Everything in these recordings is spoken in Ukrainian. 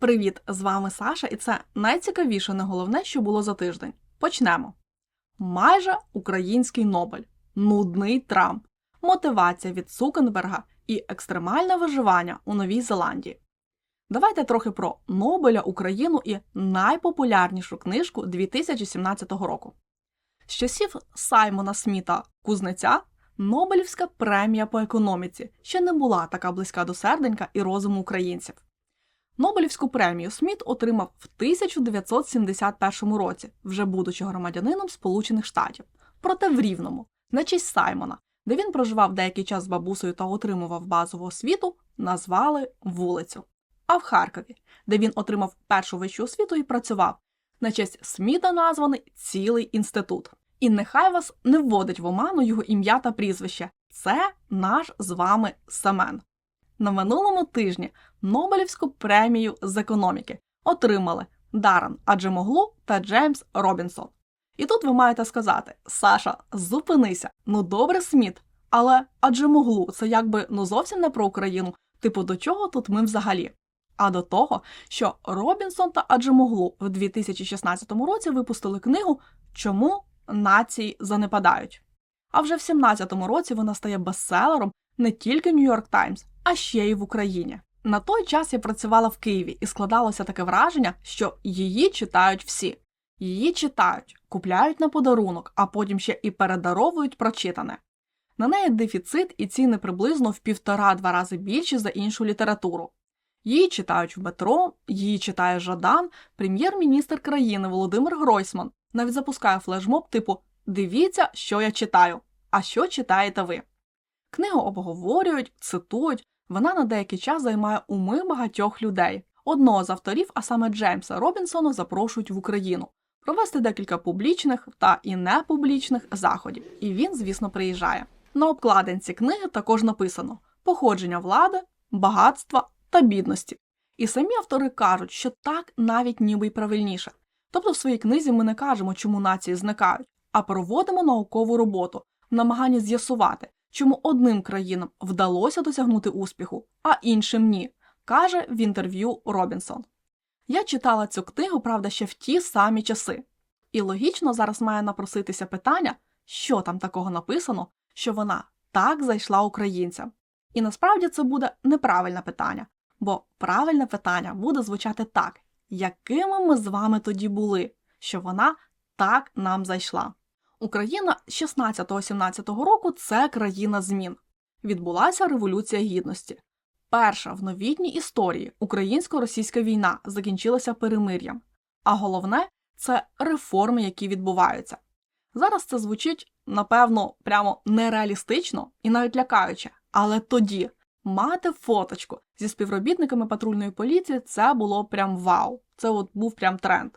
Привіт! З вами Саша, і це найцікавіше не головне, що було за тиждень. Почнемо. Майже український Нобель, нудний Трамп, мотивація від Цукенберга і екстремальне виживання у Новій Зеландії. Давайте трохи про Нобеля, Україну і найпопулярнішу книжку 2017 року. З часів Саймона Сміта Кузнеця Нобелівська премія по економіці ще не була така близька до серденька і розуму українців. Нобелівську премію Сміт отримав в 1971 році, вже будучи громадянином Сполучених Штатів, проте в Рівному, на честь Саймона, де він проживав деякий час з бабусею та отримував базову освіту, назвали вулицю. А в Харкові, де він отримав першу вищу освіту і працював, на честь Сміта названий цілий інститут. І нехай вас не вводить в оману його ім'я та прізвище. Це наш з вами Семен. На минулому тижні Нобелівську премію з економіки отримали Даррен Аджемоглу та Джеймс Робінсон. І тут ви маєте сказати: Саша, зупинися, ну добре, Сміт, але Аджемоглу це якби ну зовсім не про Україну. Типу, до чого тут ми взагалі? А до того, що Робінсон та Аджемоглу в 2016 році випустили книгу Чому нації занепадають. А вже в 2017 році вона стає бестселером не тільки Нью-Йорк Таймс, а ще й в Україні. На той час я працювала в Києві і складалося таке враження, що її читають всі. Її читають, купляють на подарунок, а потім ще і передаровують прочитане. На неї дефіцит і ціни приблизно в півтора-два рази більші за іншу літературу. Її читають в метро, її читає Жадан, прем'єр-міністр країни Володимир Гройсман, навіть запускає флешмоб типу Дивіться, що я читаю, а що читаєте ви. Книгу обговорюють, цитують, вона на деякий час займає уми багатьох людей. Одного з авторів, а саме Джеймса Робінсона, запрошують в Україну провести декілька публічних та і непублічних заходів. І він, звісно, приїжджає. На обкладинці книги також написано походження влади, багатства та бідності. І самі автори кажуть, що так навіть ніби й правильніше. Тобто в своїй книзі ми не кажемо, чому нації зникають, а проводимо наукову роботу в намаганні з'ясувати, чому одним країнам вдалося досягнути успіху, а іншим ні, каже в інтерв'ю Робінсон. Я читала цю книгу, правда, ще в ті самі часи. І логічно зараз має напроситися питання, що там такого написано, що вона так зайшла українцям. І насправді це буде неправильне питання, бо правильне питання буде звучати так, якими ми з вами тоді були, що вона так нам зайшла. Україна 16-17 року це країна змін. Відбулася Революція Гідності. Перша в новітній історії українсько-російська війна закінчилася перемир'ям, а головне це реформи, які відбуваються. Зараз це звучить, напевно, прямо нереалістично і навіть лякаюче, але тоді мати фоточку зі співробітниками патрульної поліції це було прям вау. Це от був прям тренд.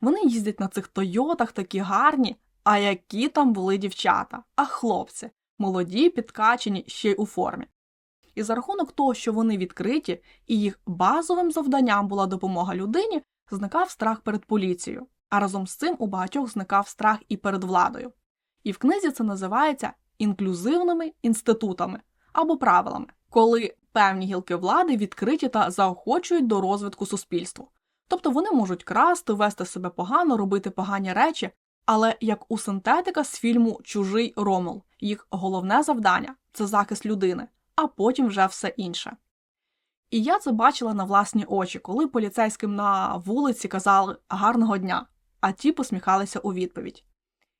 Вони їздять на цих Тойотах, такі гарні, а які там були дівчата, а хлопці, молоді, підкачені ще й у формі. І за рахунок того, що вони відкриті, і їх базовим завданням була допомога людині, зникав страх перед поліцією, а разом з цим у багатьох зникав страх і перед владою. І в книзі це називається інклюзивними інститутами або правилами, коли певні гілки влади відкриті та заохочують до розвитку суспільства. Тобто вони можуть красти, вести себе погано, робити погані речі, але як у синтетика з фільму Чужий Ромул, їх головне завдання це захист людини, а потім вже все інше. І я це бачила на власні очі, коли поліцейським на вулиці казали гарного дня, а ті посміхалися у відповідь.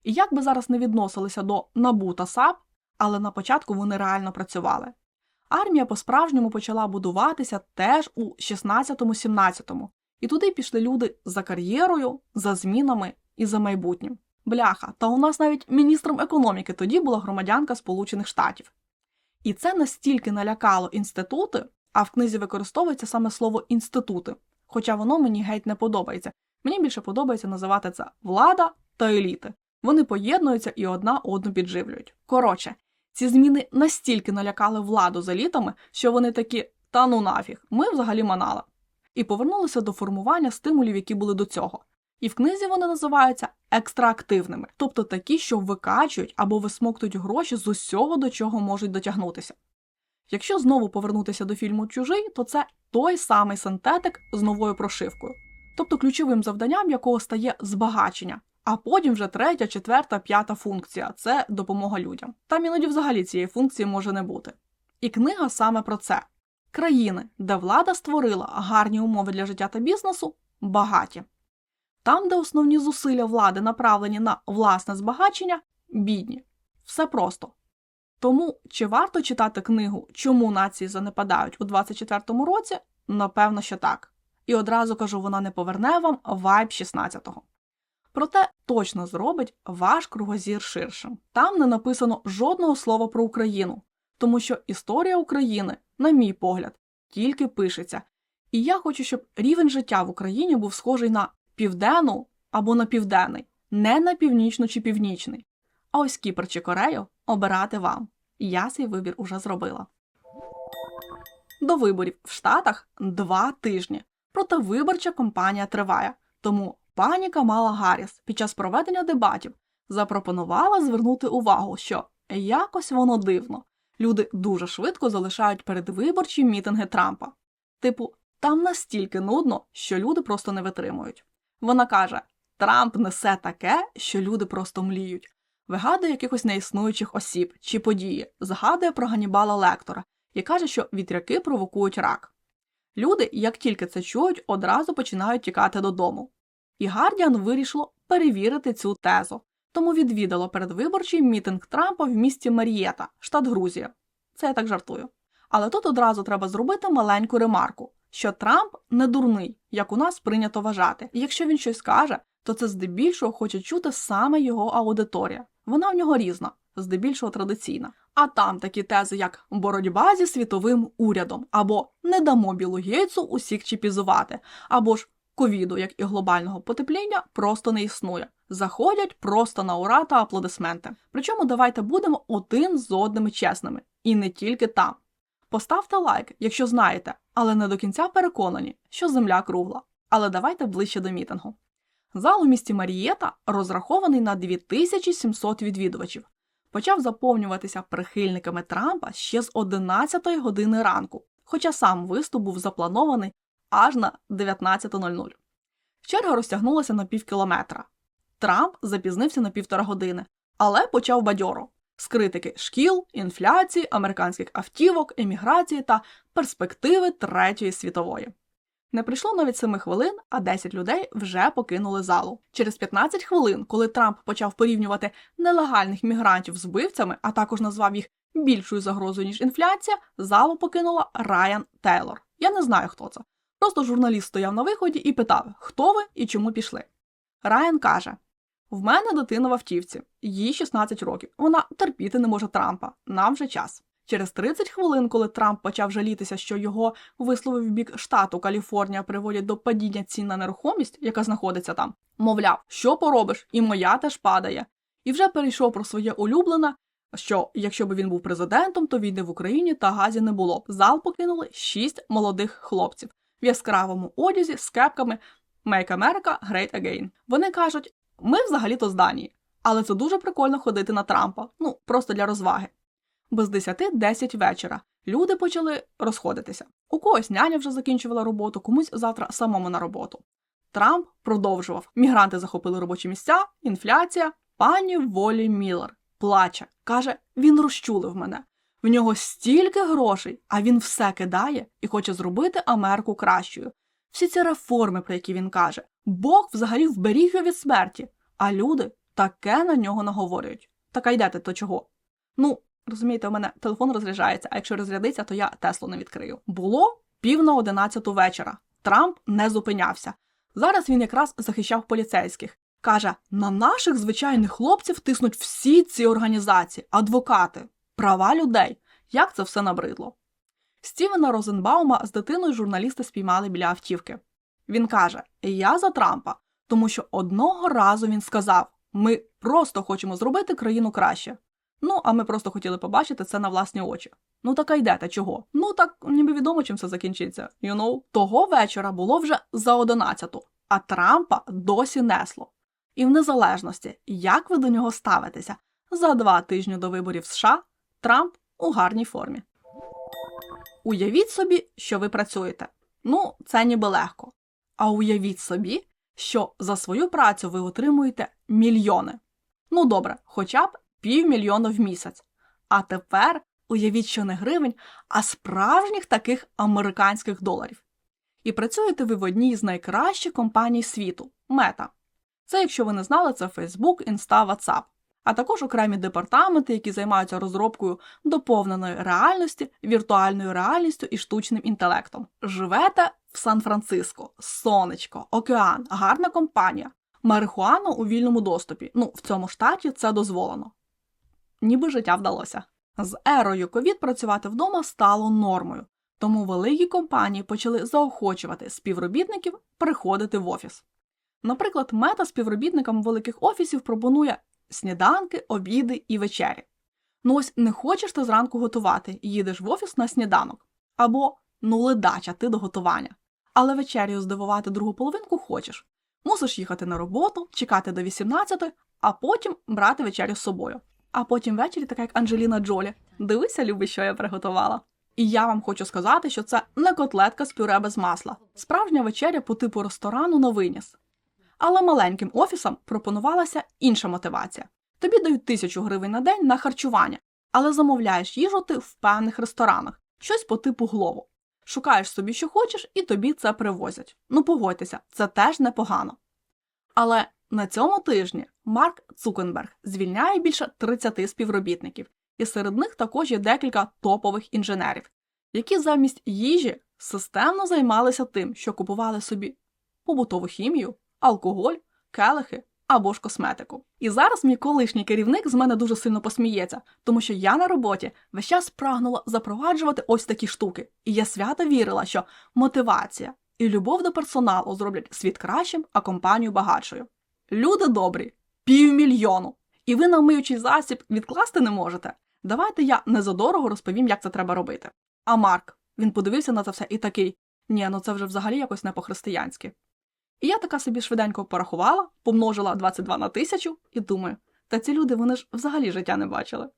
І як би зараз не відносилися до НАБУ та САП, але на початку вони реально працювали. Армія по-справжньому почала будуватися теж у 16-17, і туди пішли люди за кар'єрою, за змінами і за майбутнім. Бляха, та у нас навіть міністром економіки тоді була громадянка Сполучених Штатів. І це настільки налякало інститути, а в книзі використовується саме слово інститути, хоча воно мені геть не подобається. Мені більше подобається називати це влада та еліти. Вони поєднуються і одна одну підживлюють. Коротше, ці зміни настільки налякали владу з елітами, що вони такі та ну нафіг, ми взагалі манали. І повернулися до формування стимулів, які були до цього. І в книзі вони називаються екстраактивними, тобто такі, що викачують або висмоктують гроші з усього, до чого можуть дотягнутися. Якщо знову повернутися до фільму Чужий, то це той самий синтетик з новою прошивкою, тобто ключовим завданням якого стає збагачення. А потім вже третя, четверта, п'ята функція це допомога людям. Там іноді взагалі цієї функції може не бути. І книга саме про це: країни, де влада створила гарні умови для життя та бізнесу, багаті. Там, де основні зусилля влади направлені на власне збагачення, бідні. Все просто. Тому чи варто читати книгу Чому нації занепадають у 24-му році? Напевно, що так. І одразу кажу, вона не поверне вам вайб 16-го. Проте точно зробить ваш кругозір ширшим. Там не написано жодного слова про Україну, тому що історія України, на мій погляд, тільки пишеться. І я хочу, щоб рівень життя в Україні був схожий на південну або на південний, не на північну чи північний. А ось Кіпр чи Корею обирати вам. Я свій вибір уже зробила. До виборів в Штатах два тижні. Проте виборча кампанія триває. Тому пані Камала Гарріс під час проведення дебатів запропонувала звернути увагу, що якось воно дивно. Люди дуже швидко залишають передвиборчі мітинги Трампа. Типу, там настільки нудно, що люди просто не витримують. Вона каже: Трамп несе таке, що люди просто мліють. Вигадує якихось неіснуючих осіб чи події, згадує про Ганібала Лектора і каже, що вітряки провокують рак. Люди, як тільки це чують, одразу починають тікати додому. І Гардіан вирішило перевірити цю тезу, тому відвідало передвиборчий мітинг Трампа в місті Марієта, штат Грузія. Це я так жартую. Але тут одразу треба зробити маленьку ремарку, що Трамп не дурний, як у нас прийнято вважати, і якщо він щось каже, то це здебільшого хоче чути саме його аудиторія. Вона в нього різна, здебільшого традиційна. А там такі тези, як боротьба зі світовим урядом, або не дамо білу гейцу усіх чіпізувати, або ж ковіду, як і глобального потепління, просто не існує. Заходять просто на ура та аплодисменти. Причому давайте будемо один з одними чесними, і не тільки там. Поставте лайк, якщо знаєте, але не до кінця переконані, що земля кругла. Але давайте ближче до мітингу. Зал у місті Марієта розрахований на 2700 відвідувачів. Почав заповнюватися прихильниками Трампа ще з 11 години ранку, хоча сам виступ був запланований аж на 19.00. Черга розтягнулася на півкілометра. Трамп запізнився на півтора години, але почав бадьоро з критики шкіл, інфляції, американських автівок, еміграції та перспективи Третьої світової. Не прийшло навіть 7 хвилин, а 10 людей вже покинули залу. Через 15 хвилин, коли Трамп почав порівнювати нелегальних мігрантів з вбивцями, а також назвав їх більшою загрозою ніж інфляція, залу покинула Райан Тейлор. Я не знаю, хто це. Просто журналіст стояв на виході і питав, хто ви і чому пішли. Райан каже: В мене дитина в автівці, їй 16 років. Вона терпіти не може Трампа. Нам вже час. Через 30 хвилин, коли Трамп почав жалітися, що його вислови в бік штату Каліфорнія приводять до падіння цін на нерухомість, яка знаходиться там, мовляв, що поробиш, і моя теж падає. І вже перейшов про своє улюблене, що якщо б він був президентом, то війни в Україні та газі не було б. Зал покинули шість молодих хлопців в яскравому одязі з кепками Make America Great Again. Вони кажуть, ми взагалі-то з Данії, але це дуже прикольно ходити на Трампа, ну просто для розваги. Без 10-10 вечора люди почали розходитися. У когось няня вже закінчувала роботу, комусь завтра самому на роботу. Трамп продовжував. Мігранти захопили робочі місця, інфляція. Пані Волі Міллер плаче. Каже, він розчулив мене. В нього стільки грошей, а він все кидає і хоче зробити Америку кращою. Всі ці реформи, про які він каже, Бог взагалі вберіг його від смерті, а люди таке на нього наговорюють. Так а йдете то чого? Ну, розумієте, у мене телефон розряджається, а якщо розрядиться, то я Теслу не відкрию. Було пів на одинадцяту вечора. Трамп не зупинявся. Зараз він якраз захищав поліцейських. Каже: на наших звичайних хлопців тиснуть всі ці організації, адвокати, права людей. Як це все набридло? Стівена Розенбаума з дитиною журналісти спіймали біля автівки. Він каже: Я за Трампа, тому що одного разу він сказав: ми просто хочемо зробити країну краще. Ну, а ми просто хотіли побачити це на власні очі. Ну так а йдете чого? Ну так ніби відомо, чим це закінчиться. You know? Того вечора було вже за одинадцяту, а Трампа досі несло. І в незалежності, як ви до нього ставитеся, за два тижні до виборів США Трамп у гарній формі. Уявіть собі, що ви працюєте. Ну, це ніби легко. А уявіть собі, що за свою працю ви отримуєте мільйони. Ну добре, хоча б півмільйона в місяць. А тепер уявіть, що не гривень, а справжніх таких американських доларів. І працюєте ви в одній з найкращих компаній світу Мета. Це, якщо ви не знали, це Facebook, Insta, WhatsApp, а також окремі департаменти, які займаються розробкою доповненої реальності, віртуальною реальністю і штучним інтелектом. Живете в Сан-Франциско, сонечко, океан, гарна компанія, марихуана у вільному доступі. Ну, в цьому штаті це дозволено. Ніби життя вдалося. З ерою ковід працювати вдома стало нормою, тому великі компанії почали заохочувати співробітників приходити в офіс. Наприклад, мета співробітникам великих офісів пропонує сніданки, обіди і вечері. Ну ось не хочеш ти зранку готувати, їдеш в офіс на сніданок. Або ну ледача ти до готування. Але вечерю здивувати другу половинку хочеш. Мусиш їхати на роботу, чекати до 18, а потім брати вечерю з собою. А потім ввечері, така як Анджеліна Джолі. Дивися, любий, що я приготувала. І я вам хочу сказати, що це не котлетка з пюре без масла, справжня вечеря по типу ресторану на виніс. Але маленьким офісам пропонувалася інша мотивація. Тобі дають тисячу гривень на день на харчування, але замовляєш їжу ти в певних ресторанах, щось по типу глову. Шукаєш собі, що хочеш, і тобі це привозять. Ну погодьтеся, це теж непогано. Але на цьому тижні Марк Цукенберг звільняє більше 30 співробітників, і серед них також є декілька топових інженерів, які замість їжі системно займалися тим, що купували собі побутову хімію, алкоголь, келихи або ж косметику. І зараз мій колишній керівник з мене дуже сильно посміється, тому що я на роботі весь час прагнула запроваджувати ось такі штуки, і я свято вірила, що мотивація і любов до персоналу зроблять світ кращим, а компанію багатшою. Люди добрі, півмільйону. І ви на миючий засіб відкласти не можете. Давайте я незадорого розповім, як це треба робити. А Марк, він подивився на це все і такий: ні, ну це вже взагалі якось не по-християнськи. І я така собі швиденько порахувала, помножила 22 на тисячу і думаю, та ці люди вони ж взагалі життя не бачили.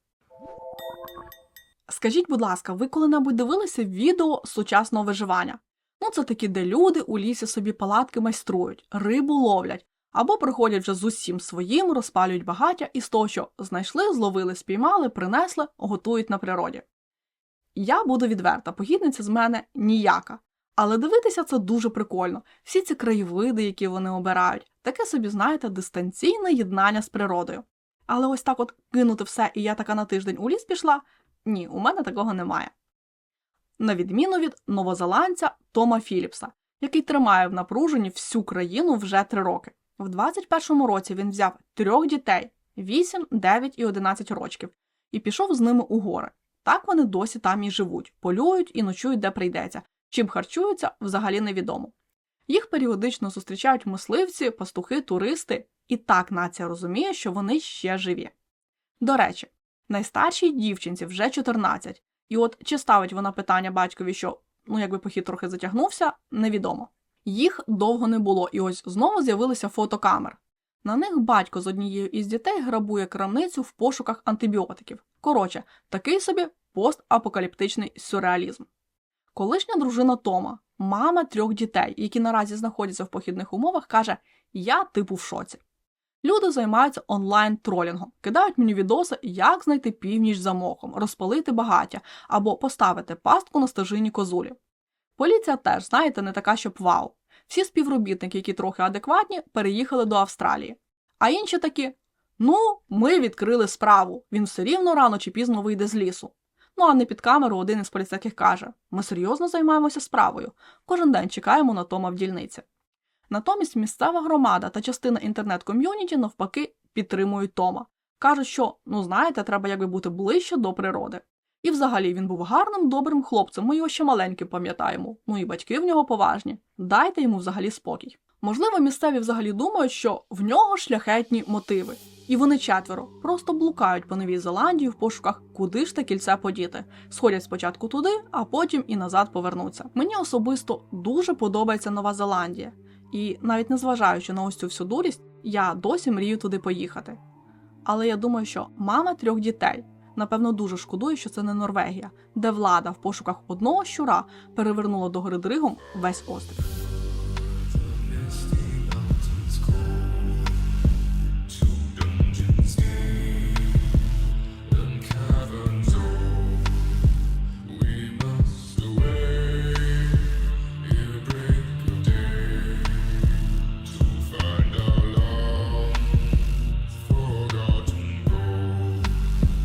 Скажіть, будь ласка, ви коли-небудь дивилися відео сучасного виживання? Ну, це такі, де люди у лісі собі палатки майструють, рибу ловлять, або приходять вже з усім своїм, розпалюють багаття і з того, що знайшли, зловили, спіймали, принесли, готують на природі. Я буду відверта, погідниця з мене ніяка. Але дивитися це дуже прикольно. Всі ці краєвиди, які вони обирають, таке собі, знаєте, дистанційне єднання з природою. Але ось так от кинути все, і я така на тиждень у ліс пішла ні, у мене такого немає. На відміну від новозеландця Тома Філіпса, який тримає в напруженні всю країну вже три роки. В 21-му році він взяв трьох дітей 8, 9 і 11 років, і пішов з ними у гори. Так вони досі там і живуть, полюють і ночують, де прийдеться. Чим харчуються, взагалі невідомо. Їх періодично зустрічають мисливці, пастухи, туристи, і так нація розуміє, що вони ще живі. До речі, найстаршій дівчинці вже 14, і от чи ставить вона питання батькові, що ну якби похід трохи затягнувся, невідомо. Їх довго не було, і ось знову з'явилися фотокамер. На них батько з однією із дітей грабує крамницю в пошуках антибіотиків. Коротше, такий собі постапокаліптичний сюрреалізм. Колишня дружина Тома, мама трьох дітей, які наразі знаходяться в похідних умовах, каже: Я типу в шоці. Люди займаються онлайн тролінгом, кидають мені відоси, як знайти північ за мохом, розпалити багаття або поставити пастку на стежині козулі. Поліція теж, знаєте, не така, щоб вау. Всі співробітники, які трохи адекватні, переїхали до Австралії. А інші такі: ну, ми відкрили справу, він все рівно рано чи пізно вийде з лісу. Ну а не під камеру один із поліцейських каже: Ми серйозно займаємося справою. Кожен день чекаємо на Тома в дільниці. Натомість місцева громада та частина інтернет-ком'юніті навпаки підтримують Тома. Кажуть, що, ну знаєте, треба якби бути ближче до природи. І взагалі він був гарним, добрим хлопцем, ми його ще маленьким пам'ятаємо. Ну і батьки в нього поважні. Дайте йому взагалі спокій. Можливо, місцеві взагалі думають, що в нього шляхетні мотиви, і вони четверо просто блукають по Новій Зеландії в пошуках, куди ж те кільце подіти. Сходять спочатку туди, а потім і назад повернуться. Мені особисто дуже подобається Нова Зеландія, і навіть незважаючи на ось цю всю дурість, я досі мрію туди поїхати. Але я думаю, що мама трьох дітей напевно, дуже шкодує, що це не Норвегія, де влада в пошуках одного щура перевернула до гори дригом весь острів.